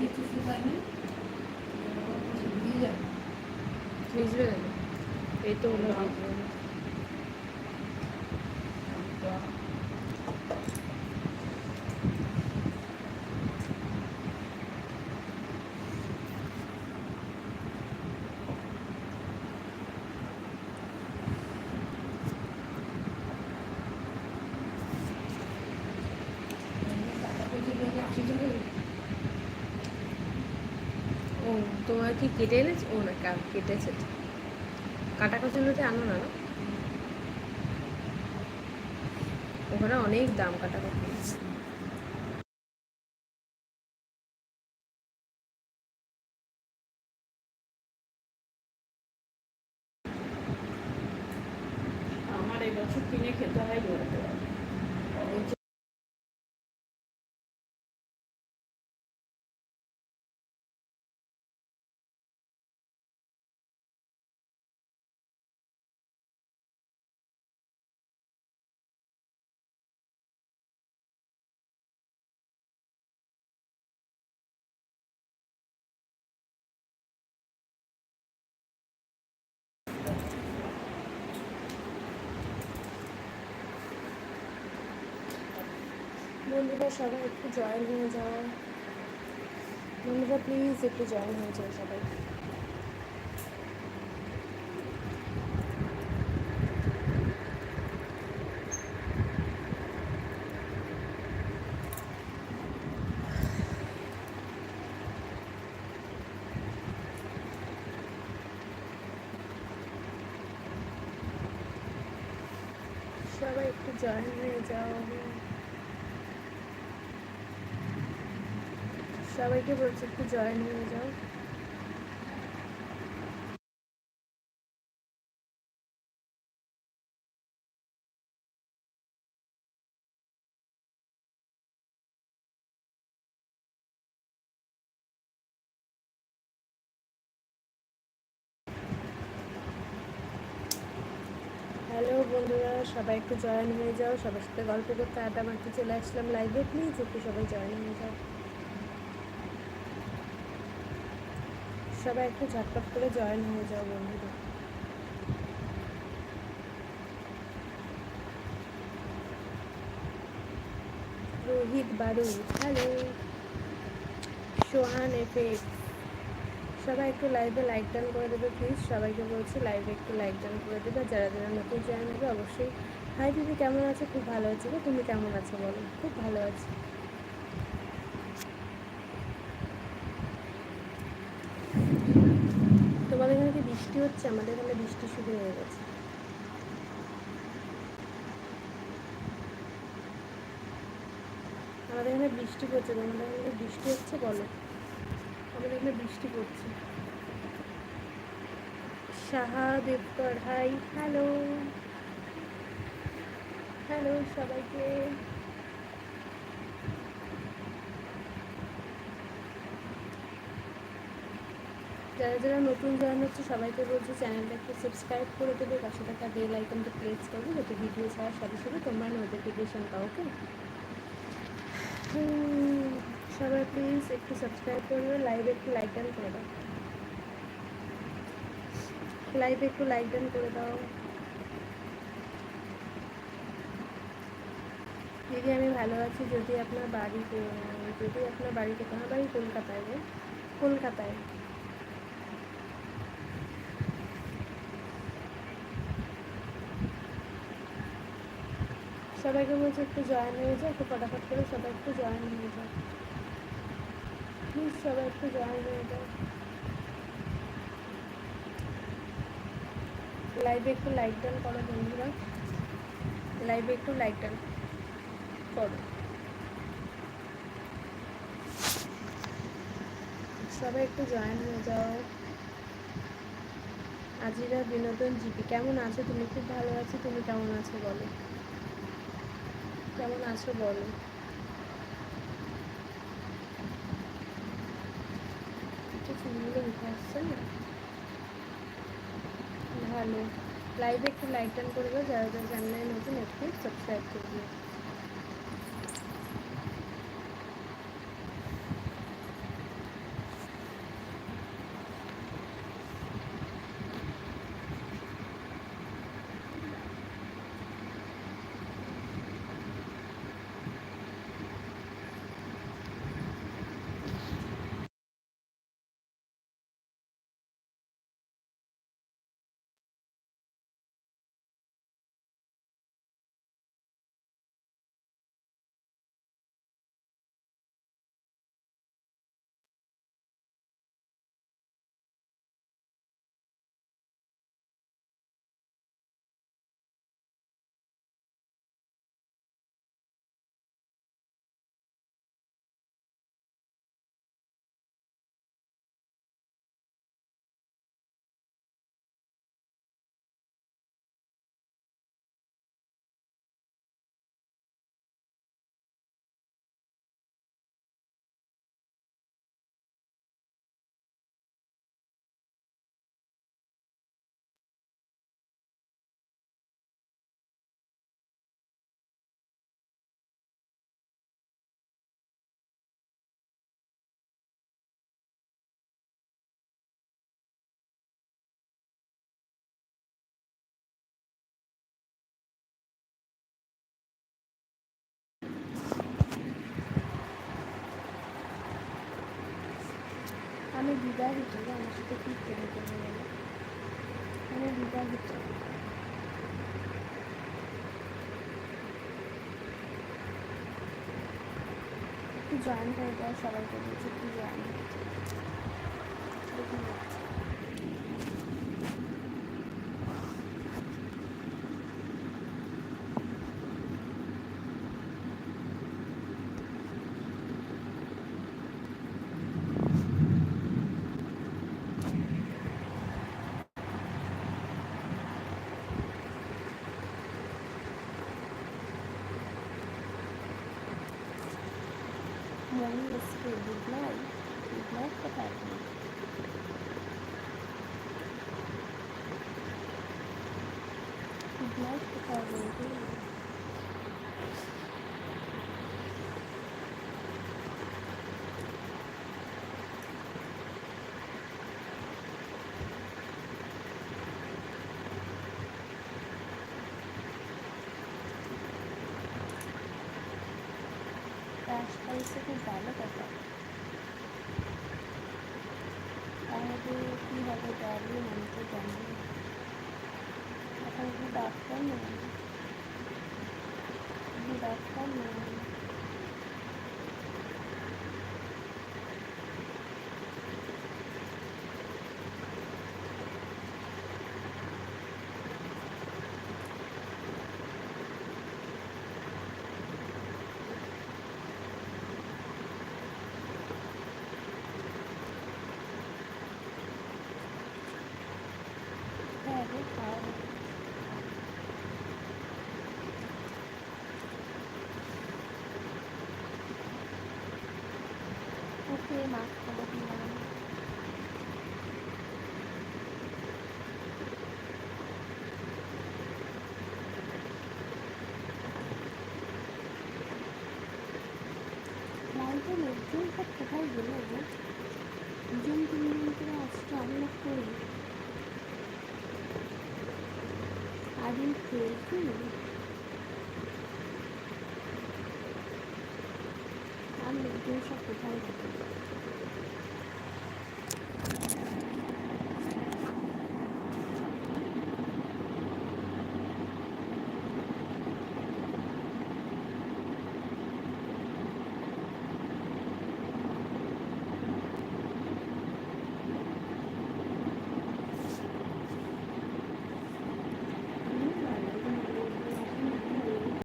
কিছু শুকায়নি ভিজে যাবে ভিজবে না এই তো হলো ভিজবে না। টাকা পয়সা দিয়ে আসি চলে গেছে। ও, তোমার কি কেটে এনেছে? ও না কেটেছে। কাটা কচুরিটা আনো না না? ওখানে অনেক দাম কাটা কচুরি আমার বছর কিনে খেতে হয় বলতে বন্ধুরা সবাই একটু জয়েন হয়ে যাও। বন্ধুরা প্লিজ একটু জয়েন হয়ে যাও সবাই। সবাই একটু জয়েন হয়ে যাও। সবাইকে বলছি, একটু জয়েন হয়ে যাও। হ্যালো বন্ধুরা, সবাই একটু জয়েন হয়ে যাও। সবার সাথে গল্প করতে আড্ডা মারতে চলে আসলাম লাইভে প্লিজ একটু সবাই জয়েন হয়ে যাও। সবাই একটু ঝটপট করে জয়েন হয়ে যাও বন্ধুরা Rohit Bahru hello Sohan effect সবাই একটু লাইভে লাইক ডান করে দেবে প্লিজ সবাইকে বলছি লাইভে একটু লাইক ডান করে দেবে। যারা যারা নতুন জয়েন হবে, অবশ্যই। হাই দিদি, কেমন আছে? খুব ভালো আছি তুমি কেমন আছো বলো? খুব ভালো আছি। তোমাদের বৃষ্টি হচ্ছে, আমাদের এখানে বৃষ্টি শুরু হয়ে গেছে। আমাদের এখানে বৃষ্টি পড়ছে, তোমাদের এখানে বৃষ্টি হচ্ছে বলো। আমাদের এখানে বৃষ্টি পড়ছে। Saha Debkar hi hello hello সবাইকে। যারা যারা নতুন জয়েন হচ্ছে, সবাইকে বলছি চ্যানেলটা একটু সাবস্ক্রাইব করে দেবে, পাশে থাকা বেল আইকনটা প্রেস করবে, যাতে ভিডিও ছাড়ার সাথে সাথে তোমরা নোটিফিকেশন পাও ওকে সবাই প্লিজ একটু সাবস্ক্রাইব করবে লাইভে একটু লাইক ডান করে দাও। লাইভে একটু লাইক ডান করে দাও। দিদি, আমি ভালো আছি, যদি আপনার বাড়ি, যদি আপনার বাড়িতে তোমার বাড়ি কলকাতায় কলকাতায়। সবাইকে বলছি একটু জয়েন হয়ে যায় একটু ফটাফট করে সবাই একটু জয়েন হয়ে যায় প্লিজ সবাই একটু জয়েন হয়ে যায় লাইভে একটু লাইক ডান করো বন্ধুরা। লাইভে একটু লাইক ডান করো। সবাই একটু জয়েন হয়ে যাও। আজিরা, বিনোদন, জিপি, কেমন আছো? তুমি খুব ভালো আছো, তুমি কেমন আছো বলো? কেমন আছো বলো? ফোনগুলো উঠে আসছে না? ভালো। লাইভে একটু লাইক টান করে দাও যারা যারা চ্যানেলে নতুন একটু সাবস্ক্রাইব করে দিও। আমি বিবাহিত আমার সাথে কি বলো আমি বিবাহিত একটু জয়েন হয়ে যায় সবাইকে বলছি একটু join morning, let's pray. Good night. Good night for family. Good night. Crush পাইছে খুব ভালো কথা তাহলে কী হবে যাবি আমি তো জানি। এখন কি ডাক্তার নেই ডাক্তার নেই ইউ ক্রেজি আর লোকজন সব কোথায়